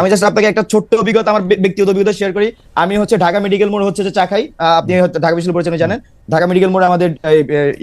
আমি জাস্ট আপনাকে একটা ছোট্ট অভিজ্ঞতা, আমার ব্যক্তিগত অভিজ্ঞতা শেয়ার করি। আমি হচ্ছে ঢাকা মেডিকেল মোড় হচ্ছে যে চা খাই। আপনি ঢাকা বিশ্ববিদ্যালয় জানেন। ঢাকা মেডিকেল মোড়ে আমাদের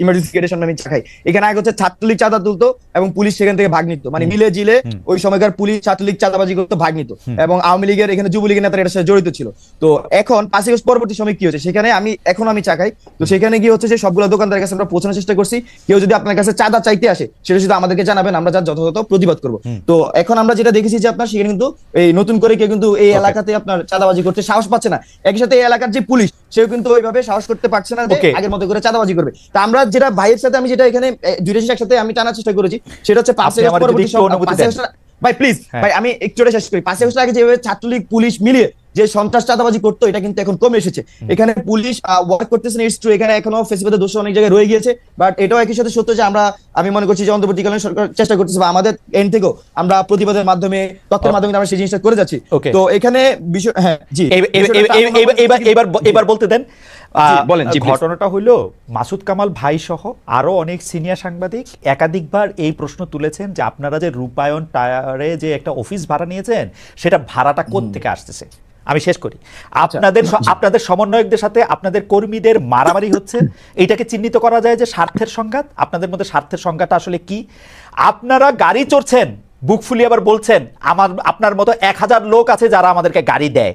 ইমার্জেন্সি গেটের সামনে আমি চা খাই। এখানে আগে হচ্ছে ছাত্রলীগ চাঁদা তুলতো এবং পুলিশ সেখান থেকে ভাগ নিত। মানে মিলে জিলে ওই সময়কার পুলিশ ছাত্রলীগ চাঁদাবাজি করতো ভাগ নিত। এবং আওয়ামী লীগের এখানে যুবলীগের নেতারা এটার সাথে জড়িত ছিল। তো এখন পাঁচ আগস্ট পরবর্তী সময় কি হচ্ছে সেখানে আমি এখন আমি চা খাই। তো সেখানে গিয়ে হচ্ছে যে সবগুলো দোকানদারের কাছে আমরা পৌঁছানোর চেষ্টা করছি। কেউ যদি আপনার কাছে চাঁদা চাইতে আসে সেটা শুধু আমাদেরকে জানাবেন আমরা যার যথাযথ প্রতিবাদ করব। তো এখন আমরা যেটা দেখেছি যে আপনার সেখানে কিন্তু এই নতুন করে কেউ কিন্তু এই এলাকাতে আপনার চাঁদাবাজি করতে সাহস পাচ্ছে না। একই সাথে এই এলাকার যে পুলিশ সেও কিন্তু ওইভাবে সাহস করতে পারছে না. আগের মতো করে চাঁদাবাজি করবে। তা আমরা যেটা ভাইয়ের সাথে আমি যেটা এখানে দুইটা জিনিস একসাথে আমি টানার চেষ্টা করেছি সেটা হচ্ছে আগস্ট। আগস্ট- ভাই প্লিজ হ্যাঁ। ভাই আমি একটু শেষ করি। পাঁচ আগস্ট আগে যেভাবে ছাত্রলীগ পুলিশ মিলিয়ে যে সন্ত্রাস চাঁদাবাজি করতো এটা কিন্তু এখন কমে এসেছে। এখানে পুলিশ ওয়ার্ক করতেছে ইটস ট্রু এখানে এখনও ফেসিবাদের দোষ অনেক জায়গায় রয়ে গিয়েছে। বাট এটাও একই সাথে সত্য যে আমরা আমি মনে করছি যে অন্তর্বর্তীকালীন সরকার চেষ্টা করতেছে বা আমাদের এন্ড থেকেও আমরা প্রতিবাদের মাধ্যমে তথ্যের মাধ্যমে আমরা সেই জিনিসটা করে যাচ্ছি। তো এখানে বিষয় হ্যাঁ জি। এবার- বলতে দেন বলেন, ঘটনাটা হলো মাসুদ কামাল ভাই সহ আরও অনেক সিনিয়র সাংবাদিক একাধিকবার এই প্রশ্ন তুলেছেন যে আপনারা যে রূপায়ণ টায়ারে যে একটা অফিস ভাড়া নিয়েছেন সেটা ভাড়াটা কোথ থেকে আসতেছে? আমি শেষ করি। আপনাদের আপনাদের সমন্বয়কদের সাথে আপনাদের কর্মীদের মারামারি হচ্ছে। এইটাকে চিহ্নিত করা যায় যে স্বার্থের সংঘাত। আপনাদের মধ্যে স্বার্থের সংঘাতটা আসলে কি? আপনারা গাড়ি চড়ছেন বুক ফুলিয়ে আবার বলছেন আমার আপনার মতো এক হাজার লোক আছে যারা আমাদেরকে গাড়ি দেয়।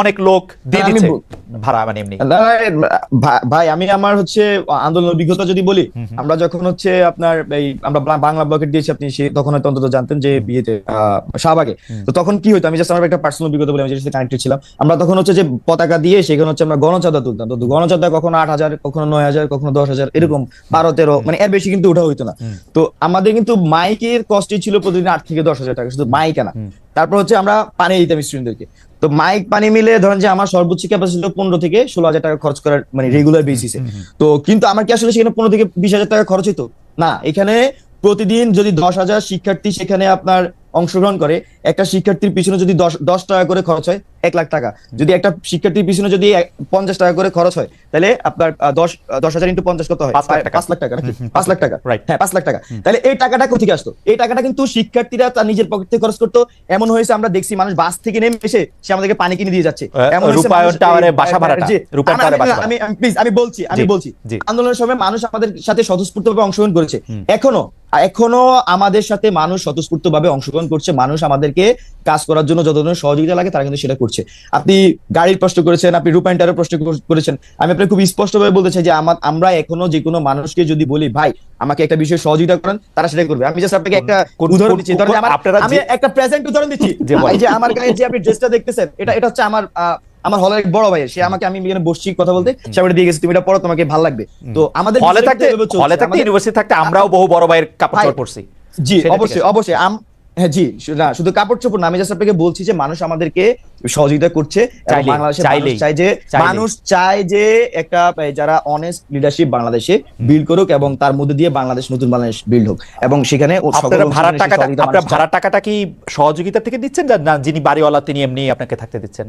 অনেক লোক দিয়ে দিচ্ছে। ভাড়া মানে এমনি। ভাই আমি আমার হচ্ছে আন্দোলন অভিজ্ঞতা যদি বলি আমরা যখন হচ্ছে আপনার এই আমরা বাংলা ব্লকেট দিয়েছি আপনি সে তখন হয়তো অন্তত জানতেন যে বিয়েতে শাহবাগে। তো তখন কি হতো আমি জাস্ট আমার একটা পার্সোনাল অভিজ্ঞতা বলি আমি যেটা কানেক্টেড ছিলাম। আমরা তখন হচ্ছে যে পতাকা দিয়ে সেখানে হচ্ছে আমরা গণচাঁদা তুলতাম। তো গণচাঁদা কখনো আট হাজার কখনো নয় হাজার কখনো দশ হাজার এরকম বারো তেরো মানে এর বেশি কিন্তু ওঠা হইতো না। তো আমাদের কিন্তু মাইকের কস্টই ছিল প্রতিদিন আট থেকে দশ হাজার টাকা শুধু মাইক আনা তারপর হচ্ছে আমরা পানি দিতাম স্টুডেন্টদেরকে তো মাইক পানি মিলে ধরেন যে আমার সর্বোচ্চ ক্যাপাসিটি পনেরো থেকে ষোলো হাজার টাকা খরচ করার মানে রেগুলার বেসিসে তো কিন্তু আমার কি আসলে সেখানে পনেরো থেকে বিশ হাজার টাকা খরচ হতো না এখানে প্রতিদিন যদি দশ হাজার শিক্ষার্থী সেখানে আপনার অংশগ্রহণ করে একটা শিক্ষার্থীর পিছনে যদি দশ টাকা করে খরচ হয় এক লাখ টাকা। যদি একটা শিক্ষার্থীর পিছনে যদি পঞ্চাশ টাকা করে খরচ হয় তাহলে আপনার দশ দশ হাজার ইন্টু পঞ্চাশ কত হয়? পাঁচ লাখ টাকা। পাঁচ লাখ টাকা. হ্যাঁ পাঁচ লাখ টাকা। তাহলে এই টাকাটা কোথেকে আসতো এই টাকাটা কিন্তু শিক্ষার্থীরা তার নিজের পকেট থেকে খরচ করতো। এমন হয়েছে আমরা দেখছি মানুষ বাস থেকে নেমে এসে সে আমাদেরকে পানি কিনে দিয়ে যাচ্ছে। এমন আমি- আমি- প্লিজ বলছি আমি বলছি। আন্দোলনের সময় মানুষ আমাদের সাথে স্বতঃস্ফূর্তভাবে অংশগ্রহণ করেছে। এখনও এখনও আমাদের সাথে মানুষ স্বতঃস্ফূর্তভাবে অংশগ্রহণ করছে। মানুষ আমাদেরকে কাজ করার জন্য যত ধরনের সহযোগিতা লাগে তারা কিন্তু সেটা করছে। আপনি গাড়ির প্রশ্ন করেছেন আপনি রূপায়ণটারও প্রশ্ন করেছেন। আমি আপনাকে খুব স্পষ্টভাবে বলতে চাই যে আমার আমরা এখনও যে কোনো মানুষকে যদি বলি ভাই আমাকে একটা বিষয়ে সহযোগিতা করেন তারা সেটা করবে। আমি জাস্ট আপনাকে একটা উদাহরণ দিচ্ছি। ধরেন আমি একটা প্রেজেন্ট উদাহরণ দিচ্ছি। যে আমার গায়ে যে আপনি ড্রেসটা দেখতেছেন এটা এটা হচ্ছে আমার আমার হলের এক বড় ভাইয়ের সে আমাকে আমি এখানে বসছি কথা বলতে সে আমাকে দিয়ে গেছে তুমি এটা পড়ো তোমাকে ভালো লাগবে। তো আমাদের হলে থাকতে হলে থাকতে ইউনিভার্সিটি থাকতে আমরাও বহু বড় ভাইয়ের কাপড় চোপড় পরছি। জি অবশ্যই অবশ্যই। আম- হ্যাঁ জি না শুধু কাপড় চোপড় না আমি জাস্ট আপনাকে বলছি যে মানুষ আমাদেরকে সহযোগিতা করছে চাইলেই, মানুষ চায় যে মানুষ চায় যে একটা যারা অনেস্ট লিডারশিপ বাংলাদেশে বিল্ড করুক এবং তার মধ্যে দিয়ে বাংলাদেশ নতুন বাংলাদেশ বিল্ড হোক। এবং সেখানে আপনারা ভাড়ার টাকাটা আপনার ভাড়ার টাকাটা কি সহযোগিতা থেকে দিচ্ছেন না যিনি বাড়িওয়ালা তিনি এমনি আপনাকে থাকতে দিচ্ছেন?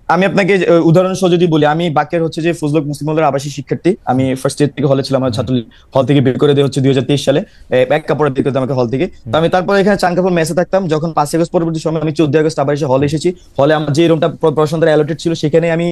আমি আপনাকে উদাহরণ সহ যদি বলি, আমি বাক্যের হচ্ছে যে ফজলক মুসলিম হলের আবাসিক শিক্ষার্থী। আমি ফার্স্ট ইয়ার থেকে হলে ছিলাম, আমার ছাত্র হল থেকে বের করে দেওয়া হচ্ছে দুই হাজার তেইশ সালে। এক কাপড়ের দেয় আমাকে হল থেকে। তো আমি তারপরে এখানে চানকাপুর মেসে থাকতাম। যখন পাঁচই আগস্ট পরবর্তী সময় আমি চোদ্দ আগস্ট আবার এসে হলে এসেছি। হলে আমার যে রুমটা পড়াশোনার অ্যালোটেড ছিল, সেখানে আমি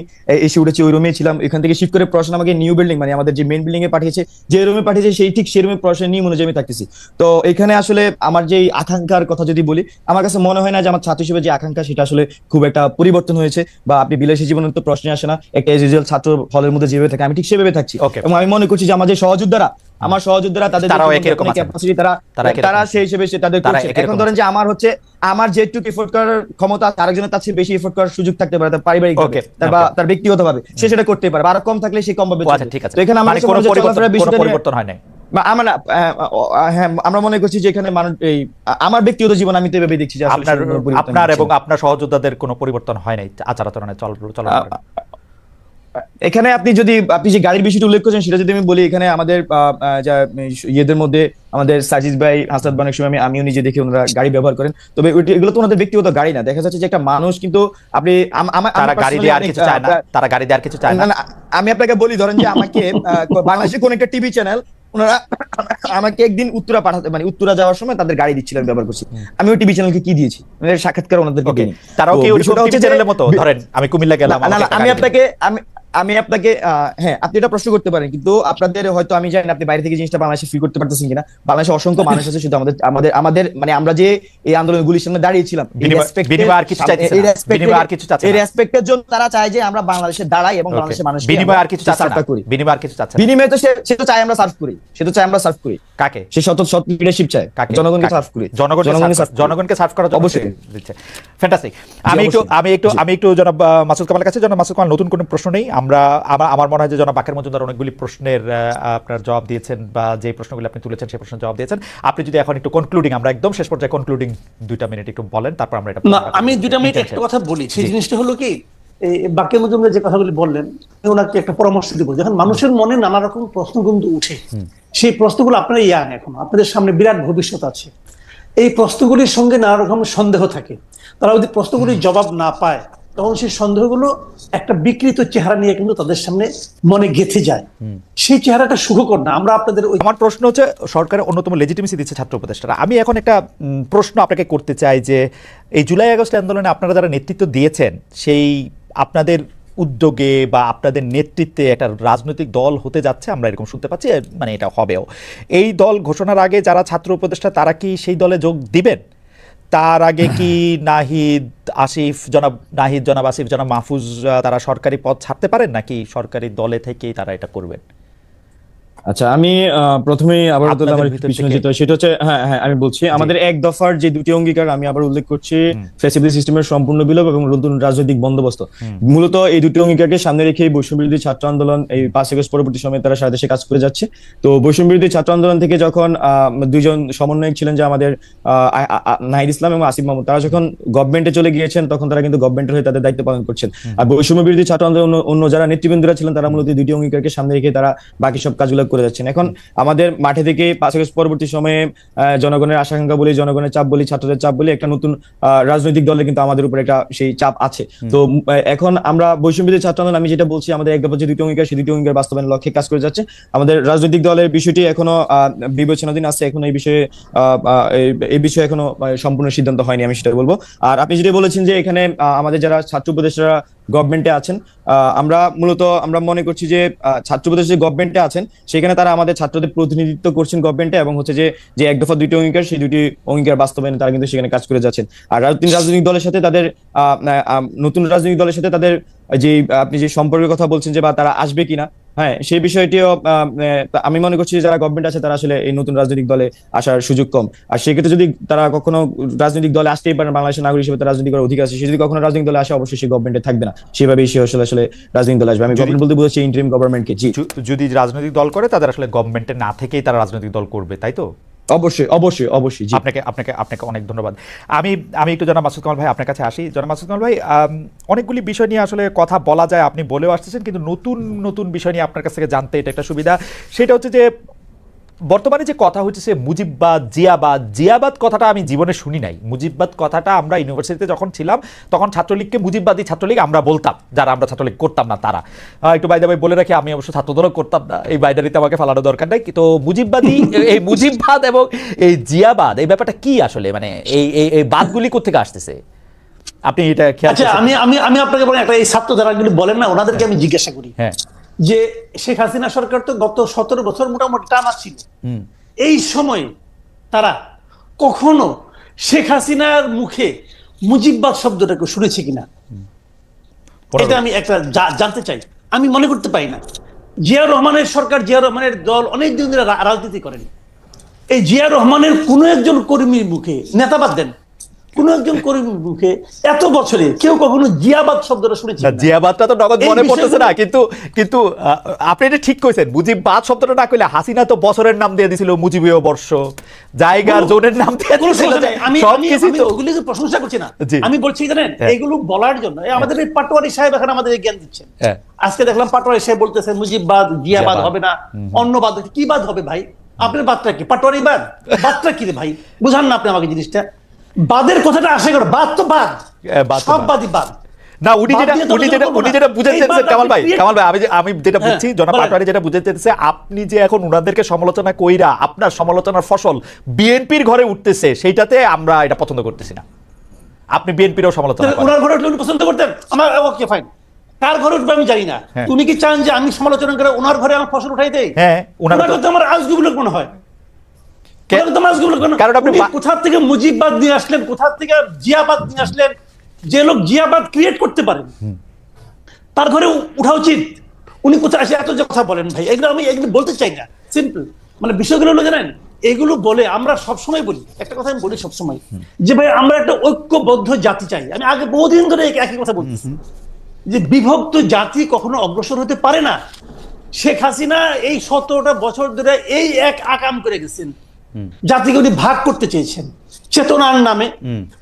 এসে উঠেছি। ওই রুমে ছিলাম। এখান থেকে শিফট করে পড়াশোনা আমাকে নিউ বিল্ডিং মানে আমাদের যে মেন বিল্ডিং এ পাঠিয়েছে, যে রুমে পাঠিয়েছে, সেই ঠিক সেই রুমে পড়াশোনা নিয়ম অনুযায়ী আমি থাকতেছি। তো এখানে আসলে আমার যে আকাঙ্ক্ষার কথা যদি বলি, আমার কাছে মনে হয় না যে আমার ছাত্র হিসেবে যে আকাঙ্ক্ষা, সেটা আসলে খুব একটা পরিবর্তন হয়েছে বা আপনি বিলাসী জীবনের তো প্রশ্নই আসে না একটা এজ ইউজুয়াল ছাত্র হলের মধ্যে যেভাবে থাকে আমি ঠিক সেভাবে থাকছি। এবং আমি মনে করছি যে আমার যে সহযোদ্ধারা আমার সহযোদ্ধারা তাদের ক্যাপাসিটি তারা তারা তারা। সেই হিসেবে সে তাদের করছে। এখন ধরেন যে আমার হচ্ছে আমার যেটুকু এফোর্ট করার ক্ষমতা আছে, আরেকজনের তার চেয়ে বেশি এফোর্ট করার সুযোগ থাকতে পারে তার পারিবারিক তার বা তার ব্যক্তিগত ভাবে সে সেটা করতে পারে আরও কম থাকলে সে কম ভাবে আচ্ছা ঠিক আছে। এখানে আমার মানে পরিবর্তন হয় বা আমার হ্যাঁ আমরা মনে করছি যে এখানে মানুষ এই আমার ব্যক্তিগত জীবন আমি তো এভাবে দেখছি যে আপনার আপনার এবং আপনার সহযোদ্ধাদের কোনো পরিবর্তন হয় নাই আচার আচরণে চল চল এখানে আপনি যদি আপনি যে গাড়ির বিষয়টা উল্লেখ করছেন সেটা যদি আমি বলি এখানে আমাদের ইয়েদের মধ্যে আমাদের সাজিদ ভাই হাসাদ বানেক সময় আমি আমিও নিজে দেখি ওনারা গাড়ি ব্যবহার করেন। তবে এগুলো তো ওনাদের ব্যক্তিগত গাড়ি না। দেখা যাচ্ছে যে একটা মানুষ কিন্তু আপনি তারা গাড়ি দিয়ে আর কিছু চায় না। তারা গাড়ি দিয়ে আর কিছু চায় না আমি আপনাকে বলি ধরেন যে আমাকে আহ, বাংলাদেশের কোন একটা টিভি চ্যানেল ওনারা আমাকে একদিন উত্তরা পাঠাতে মানে উত্তরা যাওয়ার সময় তাদের গাড়ি দিচ্ছিলেন ব্যবহার করছি। আমি ওই টিভি চ্যানেলকে কি দিয়েছি? মানে সাক্ষাৎকার ওনাদেরকে তারাও কি ওই চ্যানেলের মতো। ধরেন আমি কুমিল্লা গেলাম আমি আপনাকে আমি আমি আপনাকে হ্যাঁ আপনি এটা প্রশ্ন করতে পারেন কিন্তু আপনাদের হয়তো আমি জানি আপনি বাইরে থেকে জিনিসটা বাংলাদেশে ফিল করতে পারতেছেন কিনা। বাংলাদেশে অসংখ্য মানুষ আছে শুধু আমাদের আমাদের আমাদের মানে আমরা যে এই আন্দোলন গুলির সামনে দাঁড়িয়েছিলাম এই। রেসপেক্টের জন্য তারা চায় যে আমরা বাংলাদেশে দাঁড়াই এবং বাংলাদেশের মানুষ বিনিময় আর কিছু চাচ্ছে করি। বিনিময় আর কিছু চাচ্ছে বিনিময়ে তো সে তো চাই আমরা সার্ভ করি। সে তো চায় আমরা সার্ভ করি। কাকে? সে শত শত লিডারশিপ চায়। কাকে? জনগণকে সার্ভ করি। জনগণকে জনগণকে সার্ভ জন্য অবশ্যই। ফ্যান্টাস্টিক আমি একটু আমি একটু আমি একটু জনাব মাসুদ কামালের কাছে। জনাব মাসুদ কামাল নতুন কোনো প্রশ্ন নেই। আমরা আমার আমার মনে হয় যে জনাব বাকের মজুমদার অনেকগুলি প্রশ্নের আপনার জবাব দিয়েছেন বা যে প্রশ্নগুলি আপনি তুলেছেন সেই প্রশ্নের জবাব দিয়েছেন। আপনি যদি এখন একটু কনক্লুডিং আমরা একদম শেষ পর্যায়ে কনক্লুডিং দুইটা মিনিট একটু বলেন তারপর আমরা এটা আমি দুইটা মিনিট একটা কথা বলি। সেই জিনিসটা হলো কি এই বাক্য মজুমদার যে কথাগুলি বললেন ওনাকে একটা পরামর্শ দিব। যখন মানুষের মনে নানা রকম প্রশ্ন কিন্তু উঠে সেই প্রশ্নগুলো আপনারা ইয়াং এখন আপনাদের সামনে বিরাট ভবিষ্যৎ আছে। এই প্রশ্নগুলির সঙ্গে নানা রকম সন্দেহ থাকে। তারা যদি প্রশ্নগুলির জবাব না পায় তখন সেই সন্দেহগুলো একটা বিকৃত চেহারা নিয়ে কিন্তু তাদের সামনে মনে গেঁথে যায়। সেই চেহারাটা সুখকর না। আমরা আপনাদের আমার প্রশ্ন হচ্ছে সরকারের অন্যতম লেজিটিমেসি দিচ্ছে ছাত্র উপদেষ্টারা। আমি এখন একটা প্রশ্ন আপনাকে করতে চাই যে এই জুলাই আগস্ট আন্দোলনে আপনারা যারা নেতৃত্ব দিয়েছেন সেই আপনাদের উদ্যোগে বা আপনাদের নেতৃত্বে একটা রাজনৈতিক দল হতে যাচ্ছে আমরা এরকম শুনতে পাচ্ছি মানে এটা হবেও। এই দল ঘোষণার আগে যারা ছাত্র উপদেষ্টা তারা কি সেই দলে যোগ দিবেন? তার আগে কি নাহিদ আসিফ জনাব, নাহিদ জনাব আসিফ, জনাব মাহফুজ তারা সরকারি পদ ছাড়তে পারেন নাকি সরকারি দলে থেকেই তারা এটা করবেন? আচ্ছা আমি আহ, প্রথমেই আবার আমার পিছনে যেতে সেটা হচ্ছে হ্যাঁ হ্যাঁ আমি বলছি আমাদের এক দফার যে দুটি অঙ্গীকার আমি আবার উল্লেখ করছি ফেসিলিটি সিস্টেমের সম্পূর্ণ বিলোপ এবং নতুন রাজনৈতিক বন্দোবস্ত। মূলত এই দুটি অঙ্গীকারকে সামনে রেখে বৈষম্য বিরোধী ছাত্র আন্দোলন এই পাঁচ আগস্ট পরবর্তী সময়ে তারা সারা দেশে কাজ করে যাচ্ছে। তো বৈষম্য বিরোধী ছাত্র আন্দোলন থেকে যখন আহ, দুইজন সমন্বয়ক ছিলেন যে আমাদের নাহিদ ইসলাম এবং আসিফ মাহমুদ তারা যখন গভর্নমেন্টে চলে গিয়েছেন তখন তারা কিন্তু গভর্নমেন্টের হয়ে তাদের দায়িত্ব পালন করছেন। আর বৈষম্য বিরোধী ছাত্র আন্দোলন অন্য- অন্য যারা নেতৃবৃন্দরা ছিলেন তারা মূলত এই দুটি অঙ্গীকারকে সামনে রেখে তারা বাকি সব কাজগুলো করে যাচ্ছেন। এখন আমাদের মাঠে থেকে পাঁচ আগস্ট পরবর্তী সময়ে জনগণের আশাকাঙ্ক্ষা বলি জনগণের চাপ বলি ছাত্রদের চাপ বলি একটা নতুন রাজনৈতিক দলে কিন্তু আমাদের উপর একটা সেই চাপ আছে। তো এখন আমরা বৈষম্য ছাত্র আন্দোলন আমি যেটা বলছি আমাদের এক দফা যে দুটি অঙ্গীকার সেই দ্বিতীয় অঙ্গীকার বাস্তবায়নের লক্ষ্যে কাজ করে যাচ্ছে। আমাদের রাজনৈতিক দলের বিষয়টি এখনও আহ, বিবেচনাধীন আছে এখন এই বিষয়ে এই- বিষয়ে এখনও সম্পূর্ণ সিদ্ধান্ত হয়নি আমি সেটা বলব। আর আপনি যেটা বলেছেন যে এখানে আমাদের যারা ছাত্র উপদেষ্টারা গভর্নমেন্টে আছেন। আমরা মূলত, আমরা মনে করছি যে ছাত্র উপদেষ্টা যে গভর্নমেন্টে আছেন, সেখানে তারা আমাদের ছাত্রদের প্রতিনিধিত্ব করছেন গভর্নমেন্টে এবং হচ্ছে যে যে এক দফা দুইটি অঙ্গীকার, সেই দুটি অঙ্গীকার বাস্তবায়নে তারা কিন্তু সেখানে কাজ করে যাচ্ছেন। আর রাজনৈতিক রাজনৈতিক দলের সাথে তাদের নতুন রাজনৈতিক দলের সাথে তাদের, যে, আপনি যে সম্পর্কের কথা বলছেন যে, বা তারা আসবে কিনা হ্যাঁ সেই বিষয়টিও আহ, আমি মনে করছি যারা গভর্নমেন্ট আছে তারা আসলে এই নতুন রাজনৈতিক দলে আসার সুযোগ কম। আর সেক্ষেত্রে যদি তারা কখনো রাজনৈতিক দলে আসতেই পারেন বাংলাদেশের নাগরিক হিসেবে তার রাজনৈতিক করার অধিকার আছে। সে যদি কখনো রাজনৈতিক দলে আসে অবশ্যই সে গভর্নমেন্টে থাকবে না। সেভাবেই সে আসলে আসলে রাজনৈতিক দলে আসবে। আমি গভর্নমেন্ট বলতে বুঝছি ইন্টারিম গভর্নমেন্টকে জি। যদি রাজনৈতিক দল করে তাদের আসলে গভর্নমেন্টে না থেকেই তারা রাজনৈতিক দল করবে তাই তো? অবশ্যই অবশ্যই অবশ্যই, জি। আপনাকে আপনাকে আপনাকে অনেক ধন্যবাদ। আমি আমি একটু জনাব মাসুদ কামাল ভাই, আপনার কাছে আসি। জনাব মাসুদ কামাল ভাই অনেকগুলি বিষয় নিয়ে আসলে কথা বলা যায়, আপনি বলেও আসতেছেন, কিন্তু নতুন নতুন বিষয় নিয়ে আপনার কাছ থেকে জানতে এটা একটা সুবিধা। সেটা হচ্ছে যে বর্তমানে যে কথা হচ্ছে মুজিববাদ জিয়াবাদ জিয়াবাদ কথাটা আমি জীবনে শুনি নাই। মুজিববাদ কথাটা আমরা ইউনিভার্সিটিতে যখন ছিলাম তখন ছাত্রলীগকে মুজিববাদী ছাত্রলীগ আমরা বলতাম যারা আমরা ছাত্রলীগ করতাম না তারা। একটু বাইদা ভাই বলে রাখি আমি অবশ্য ছাত্রদলও করতাম না। এই বাইদারিতে আমাকে ফালানো দরকার নাই। তো মুজিববাদী এই মুজিববাদ এবং এই জিয়াবাদ এই ব্যাপারটা কি আসলে? মানে এই এই এই বাদগুলি কোথেকে আসতেছে? আপনি এটা খেয়াল আচ্ছা আমি আমি আমি আপনাকে বলেন একটা এই ছাত্র যারা বলেন না ওনাদেরকে আমি জিজ্ঞাসা করি। হ্যাঁ। যে শেখ হাসিনা সরকার তো গত সতেরো বছর মোটামুটি টানা ছিল। এই সময়ে তারা কখনো শেখ হাসিনার মুখে মুজিববাদ শব্দটাকে শুনেছে কিনা? এটা আমি একটা জানতে চাই। আমি মনে করতে পারি না। জিয়া রহমানের সরকার জিয়া রহমানের দল অনেক দিন ধরে রাজনীতি করেন। এই জিয়া রহমানের কোন একজন কর্মীর মুখে নেতাবাদ দেন। কোন একজন কর্মীর মুখে এত বছরে কেউ কখনো জিয়াবাদ শব্দটা শুনেছি জিয়াবাদটা তো নগদ মনে পড়তেছে না কিন্তু কিন্তু আপনি এটা ঠিক কইছেন। মুজিববাদ শব্দটা না কইলে হাসিনা তো বছরের নাম দিয়ে দিছিল মুজিবীয় বর্ষ। জায়গার জোনের নাম দিয়ে দিছিল। আমি আমি আমি প্রশংসা করছি না আমি বলছি জানেন হ্যাঁ। এগুলো বলার জন্য। আমাদের এই পাটোয়ারি সাহেব এখন আমাদের জ্ঞান দিচ্ছেন। হ্যাঁ। আজকে দেখলাম পাটোয়ারি সাহেব বলতেছেন মুজিববাদ জিয়াবাদ জিয়াবাদ। হবে না অন্য বাদ কি বাদ হবে ভাই? আপনার বাদটা কি? পাটোয়ারি বাদ? বাদটা কি রে ভাই? বুঝান না আপনি আমাকে জিনিসটা। বাদের কথাটা আসে কেন? বাদ তো বাদ। সব বাদই বাদ। না উনি যেটা উনি যেটা উনি যেটা বুঝাতে কামাল ভাই কামাল ভাই আমি যে- আমি যেটা হ্যাঁ, বুঝছি জনাব পাটোয়ারি যেটা বুঝাতে চেয়েছে আপনি যে এখন উনাদেরকে সমালোচনা কইরা আপনার সমালোচনার ফসল বিএনপির ঘরে উঠতেছে সেইটাতে আমরা এটা পছন্দ করতেছি না। আপনি বিএনপিরও সমালোচনা ওনার ঘরে উঠলে উনি পছন্দ করতেন? আমার ওকে ফাইন কার ঘরে উঠবে আমি জানি না। হ্যাঁ। উনি কি চান যে আমি সমালোচনা করে ওনার ঘরে আমার ফসল উঠাই দেই? হ্যাঁ, ওনার তো- আমার আজগুবি লোক মনে হয়। কারণ আপনি কোথা থেকে মুজিববাদ নিয়ে আসলেন কোথা থেকে জিয়াবাদ নিয়ে আসলেন যে লোক জিয়াবাদ ক্রিয়েট করতে পারেন তার ঘরে উঠা উচিত। উনি কোথায় আসে? এত যে কথা বলেন ভাই এগুলো আমি এগুলো বলতে চাই না। সিম্পল মানে বিষয়গুলো হলো জানেন এগুলো বলে আমরা সবসময় বলি। একটা কথা আমি বলি সবসময় যে ভাই আমরা একটা ঐক্যবদ্ধ জাতি চাই। আমি আগে বহুদিন ধরে এক- একই কথা বলতেছি। যে বিভক্ত জাতি কখনো অগ্রসর হতে পারে না। শেখ হাসিনা এই সতেরোটা বছর ধরে এই এক আকাম করে গেছেন। জাতিকে উনি ভাগ করতে চেয়েছেন। চেতনার নামে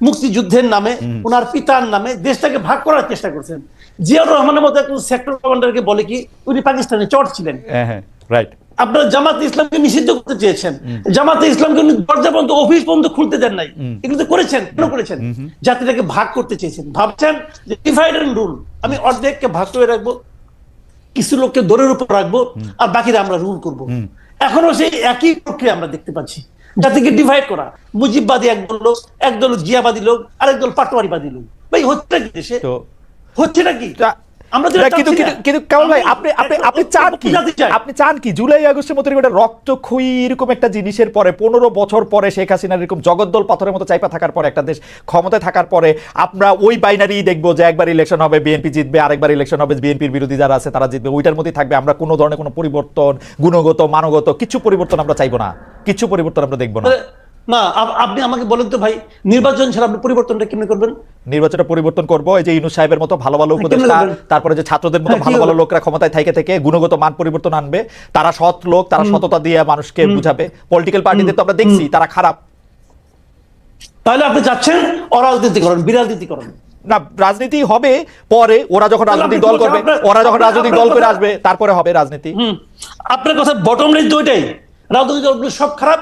মুক্তিযুদ্ধের নামে ওনার পিতার নামে দেশটাকে ভাগ করার চেষ্টা করছেন। জিয়াউর রহমানের মতো একজন সেক্টর কমান্ডারকে বলে কি উনি পাকিস্তানে চট ছিলেন। হ্যাঁ হ্যাঁ রাইট আপনারা জামাতে ইসলামকে নিষিদ্ধ করতে চেয়েছেন। জামাতে ইসলামকে উনি দরজা পর্যন্ত অফিস পর্যন্ত খুলতে দেন নাই। এগুলো তো করেছেন কেন করেছেন? জাতিটাকে ভাগ করতে চেয়েছেন। ভাবছেন যে ডিভাইড এন্ড রুল আমি অর্ধেককে ভাগ করে রাখব কিছু লোককে দরের উপর রাখব আর বাকিরা আমরা রুল করব। এখনও সেই একই প্রক্রিয়া আমরা দেখতে পাচ্ছি। জাতিকে ডিভাইড করা মুজিববাদী একদল লোক একদল জিয়াবাদী লোক আরেকদল পাটোয়ারিবাদী লোক। ভাই হচ্ছে কি দেশে? হচ্ছে নাকি কি? আমরা তো না, এটা কিন্তু কিন্তু কেমন ভাই আপনি আপনি আপনি চান কি? আপনি চান কি? জুলাই আগস্টের মতো এরকম রক্তক্ষয়ী এরকম একটা জিনিসের পরে পনেরো বছর পরে শেখ হাসিনার এরকম জগদ্দল পাথরের মতো চাইপা থাকার পরে একটা দেশ ক্ষমতায় থাকার পরে আমরা ওই বাইনারি দেখব যে একবার ইলেকশন হবে বিএনপি জিতবে আরেকবার ইলেকশন হবে বিএনপির বিরোধী যারা আছে তারা জিতবে। ওইটার মধ্যেই থাকবে। আমরা কোনো ধরনের কোনো পরিবর্তন গুণগত মানগত কিছু পরিবর্তন আমরা চাইব না। কিছু পরিবর্তন আমরা দেখব না। না আপনি আমাকে বলেন তো ভাই নির্বাচন ছাড়া আপনি পরিবর্তনটা কেমনে করবেন? নির্বাচনটা পরিবর্তন করব এই যে ইনু সাহেবের মতো ভালো ভালো উপদেষ্টা তারপরে যে ছাত্রদের মতো হ্যাঁ, ভালো ভালো লোকরা ক্ষমতায় থেকে থেকে গুণগত মান পরিবর্তন আনবে তারা সৎ লোক তারা সততা দিয়ে মানুষকে বুঝাবে। পলিটিক্যাল পার্টিদের তো আমরা দেখছি তারা খারাপ। তাহলে আপনি চাচ্ছেন অরাজনীতিকরণ বিরাজনীতিকরণ। না রাজনীতি হবে পরে ওরা যখন রাজনৈতিক দল করবে ওরা যখন রাজনৈতিক দল করে আসবে তারপরে হবে রাজনীতি। আপনার কথা বটম লাইন তো ওইটাই রাজনৈতিক দলগুলো সব খারাপ।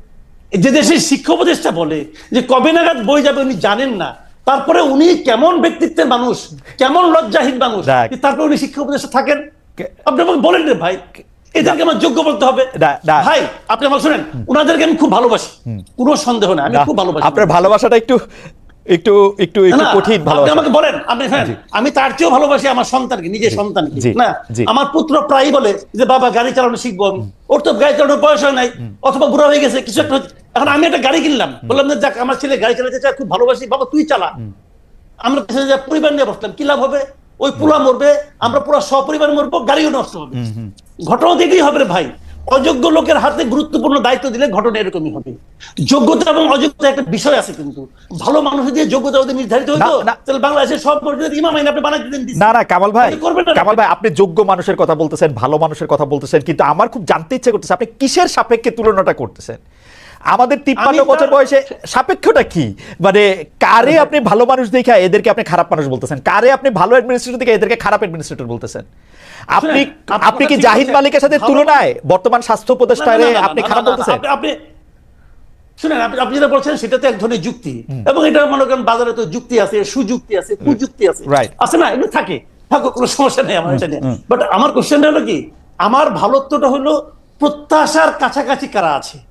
যে দেশের শিক্ষা উপদেষ্টা বলে যে কবে নাগাদ বই যাবে উনি জানেন না। তারপরে উনি কেমন ব্যক্তিত্বের মানুষ কেমন লজ্জাহীন মানুষ তারপরে উনি শিক্ষা উপদেষ্টা থাকেন? আপনি আমাকে বলেন রে ভাই এদেরকে আমার যোগ্য বলতে হবে। না, না। ভাই আপনি আমার শুনেন উনাদেরকে আমি খুব ভালোবাসি। কোনো সন্দেহ নাই আমি খুব ভালোবাসি। আপনার ভালোবাসাটা একটু একটু একটু একটু কঠিন ভালোবাসা। আমাকে বলেন আপনি আমি তার চেয়েও ভালোবাসি আমার সন্তানকে নিজের সন্তানকে না? আমার পুত্র প্রায়ই বলে যে বাবা গাড়ি চালানো শিখব। ওর তো গাড়ি চালানোর বয়স হয় নাই অথবা বুড়া হয়ে গেছে কিছু একটা। এখন আমি একটা গাড়ি কিনলাম। বললাম যে যাক আমার ছেলে গাড়ি চালাতে চায় খুব ভালোবাসি বাবা তুই চালা। আমরা পেছনে যা পরিবার নিয়ে বসলাম কি লাভ হবে? ওই পুরা মরবে আমরা পুরো সপরিবার মরবো গাড়িও নষ্ট হবে। ঘটনা দেখেই হবে ভাই। অযোগ্য লোকের হাতে গুরুত্বপূর্ণ দায়িত্ব দিলে ঘটনা এরকমই হবে। যোগ্যতা এবং অযোগ্যতা একটা বিষয় আছে কিন্তু। ভালো মানুষ দিয়ে যোগ্যতা ওদের নির্ধারিত হতো না। তাহলে বাংলাদেশের সব মসজিদের ইমাম আইন আপনি বানাই দিতেন না না কামাল ভাই? কামাল ভাই আপনি যোগ্য মানুষের কথা বলতেছেন ভালো মানুষের কথা বলতেছেন কিন্তু আমার খুব জানতে ইচ্ছে করতেছে আপনি কিসের সাপেক্ষে তুলনাটা করতেছেন? আমাদের তিপ্পান্ন বছর বয়সে সাপেক্ষটা কি? মানে কারে আপনি ভালো মানুষ দেখে এদেরকে আপনি খারাপ মানুষ বলতেছেন? কারে আপনি ভালো অ্যাডমিনিস্ট্রেটর দেখে এদেরকে খারাপ অ্যাডমিনিস্ট্রেটর বলতেছেন? আপনি আপনি কি জাহিদ। মালিকের সাথে তুলনায় বর্তমান স্বাস্থ্য উপদেষ্টারে আপনি খারাপ বলতেছেন? আপনি- আপনি শুনেন আপনি আপনি যেটা বলছেন সেটা তো এক ধরনের যুক্তি। এবং এটা মনে করেন বাজারে তো যুক্তি আছে সুযুক্তি আছে কুযুক্তি আছে। আছে না? এগুলো থাকে। থাকুক কোনো সমস্যা নেই আমার এটা নিয়ে। বাট আমার কোশ্চেনটা হলো কি? আমার ভালোত্বটা হলো প্রত্যাশার কাছাকাছি কারা আছে?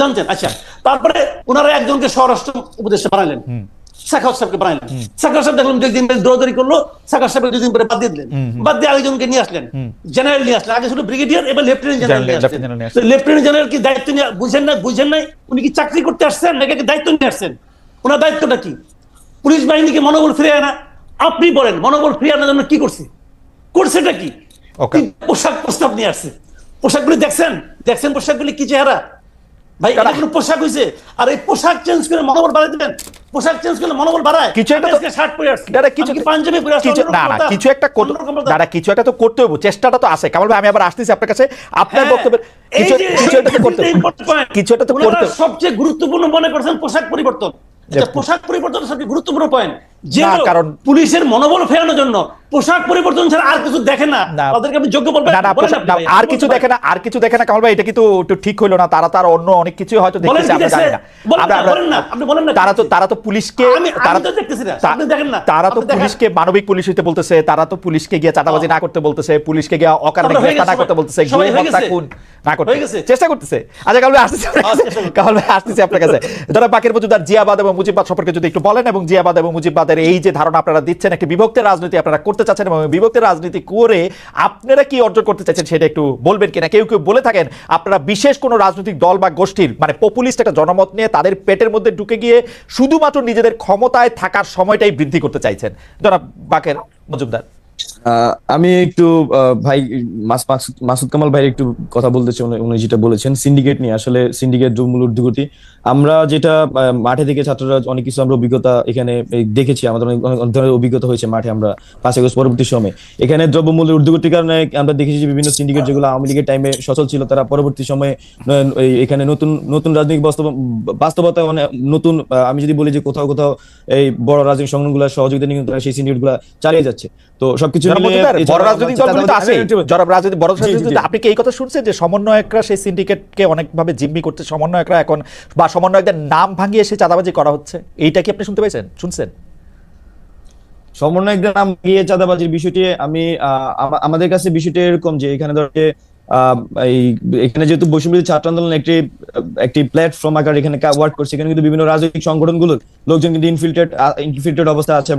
জানতেন আচ্ছা। তারপরে ওনারা একজনকে স্বরাষ্ট্র উপদেষ্টা বানালেন সাহেবকে সাখাওয়াত সাহেব দেখলাম দুই দিন ধরে দৌড়াদৌড়ি করল সাহেব পরে বাদ দিয়ে দিলেন। বাদ দিয়ে আরেকজনকে নিয়ে আসলেন। জেনারেল নিয়ে আসলেন। আগে ছিল ব্রিগেডিয়ার এবার লেফটেন্যান্ট জেনারেল নিয়ে আসলেন। লেফটেন্যান্ট জেনারেল কি দায়িত্ব নিয়ে বুঝেন না বুঝেন নাই? উনি কি চাকরি করতে আসছেন নাকি দায়িত্ব নিয়ে আসছেন? ওনার দায়িত্বটা কি? পুলিশ বাহিনীকে মনোবল ফিরে আনা। আপনি বলেন মনোবল ফিরে আনার জন্য কি করছে? করছেটা কি? পোশাক প্রস্তাব নিয়ে আসছে। পোশাকগুলি দেখছেন? দেখছেন পোশাকগুলি কি চেহারা? ভাই এটা কারা- কোনো পোশাক হয়েছে আর এই পোশাক চেঞ্জ করে মনোবল বাড়াই দিবেন। পোশাক চেঞ্জ করলে মনোবল বাড়ায়। কিছু একটা শার্ট পরে আসছি। দাদা কিছু পাঞ্জাবি পরে আসছি? না না কিছু একটা দাদা কিছু একটা তো করতে হবে চেষ্টাটা তো আছে। কামাল ভাই আমি আবার আসতেছি আপনার কাছে। আপনার হ্যাঁ, বক্তব্যের এই কিছু কিছু একটা তো করতে। কিছু একটা তো করতে সবচেয়ে গুরুত্বপূর্ণ মনে করছেন পোশাক পরিবর্তন। আচ্ছা, পোশাক পরিবর্তন সবচেয়ে গুরুত্বপূর্ণ পয়েন্ট যে কারণ- পুলিশের মনোবল ফেরানোর জন্য পোশাক পরিবর্তন ছাড়া আর কিছু দেখে না। তাদেরকে যোগ্য বলবেন? না আর কিছু দেখে না আর কিছু দেখে না কামাল ভাই এটা কিন্তু একটু ঠিক না তারা তার অন্য অনেক কিছু হয়তো দেখতেছে আমরা জানি না। আপনি বলেন না তারা তো তারা তো পুলিশকে তারা তো দেখতেছি না, আপনি দেখেন না, তারা তো পুলিশকে মানবিক পুলিশ হইতে বলতেছে তারা তো পুলিশকে গিয়ে চাঁদাবাজি না করতে বলতেছে পুলিশকে গিয়ে অকারণে গ্রেফতার না করতে বলতেছে গুম, হত্যা। খুন না করতে। চেষ্টা করতেছে। আচ্ছা কামাল ভাই আসতেছি আচ্ছা। কামাল ভাই আসতেছি আপনার কাছে। যারা বাকের মজুদার জিয়াবাদ এবং মুজিববাদ সম্পর্কে যদি একটু বলেন এবং জিয়াবাদ এবং মুজিববাদের এই যে ধারণা আপনারা দিচ্ছেন, একটি বিভক্তের রাজনীতি আপনারা করতে চাচ্ছেন এবং বিভক্তের রাজনীতি করে আপনারা কি অর্জন করতে চাচ্ছেন সেটা একটু বলবেন কিনা? কেউ কেউ বলে থাকেন, আপনারা বিশেষ কোনো রাজনৈতিক দল বা গোষ্ঠীর মানে পপুলিস্ট একটা জনমত নিয়ে তাদের পেটের মধ্যে ঢুকে গিয়ে শুধুমাত্র নিজেদের ক্ষমতায় থাকার সময়টাই বৃদ্ধি করতে চাইছেন। জনাব বাকের মজুমদার। আমি একটু ভাই মাসুদ কামাল ভাই একটু কথা বলতে উনি- যেটা বলেছেন সিন্ডিকেট নিয়ে, আসলে সিন্ডিকেট মূল উদ্যোগতি আমরা যেটা মাঠে থেকে ছাত্ররা অনেক কিছু আমরা অভিজ্ঞতা এখানে দেখেছি, আমাদের অনেক ধরনের অভিজ্ঞতা হয়েছে মাঠে আমরা পাঁচ আগস্ট পরবর্তী সময়ে। এখানে দ্রব্যমূল্যের ঊর্ধ্বগতির কারণে আমরা দেখেছি বিভিন্ন সিন্ডিকেট যেগুলো আওয়ামী লীগের টাইমে সচল ছিল, তারা পরবর্তী সময়ে এখানে নতুন নতুন রাজনৈতিক বাস্তবতা মানে নতুন আমি যদি বলি যে কোথাও কোথাও এই বড় রাজনৈতিক সংগঠনগুলো সহযোগিতা নিয়ে তারা সেই সিন্ডিকেটগুলা চালিয়ে যাচ্ছে। তো সবকিছু আপনি কি এই কথা শুনছেন যে সমন্বয়করা সেই সিন্ডিকেটকে অনেকভাবে জিম্মি করতে সমন্বয়করা এখন বা সমন্বয়কদের নাম ভাঙিয়ে সে চাঁদাবাজি করা হচ্ছে? এইটা কি আপনি শুনতে পেয়েছেন? শুনছেন? সমন্বয়কদের নাম গিয়ে চাঁদাবাজির বিষয়টি আমি আমাদের কাছে বিষয়টি এরকম যে এখানে ধর যে, এখানে যেহেতু বৈষম্য ছাত্র আন্দোলন একটি একটি প্ল্যাটফর্ম আকার এখানে ওয়ার্ক করছে এখানে কিন্তু বিভিন্ন রাজনৈতিক সংগঠনগুলোর লোকজন কিন্তু ইনফিল্ট্রেট ইনফিল্ট্রেট অবস্থা আছে।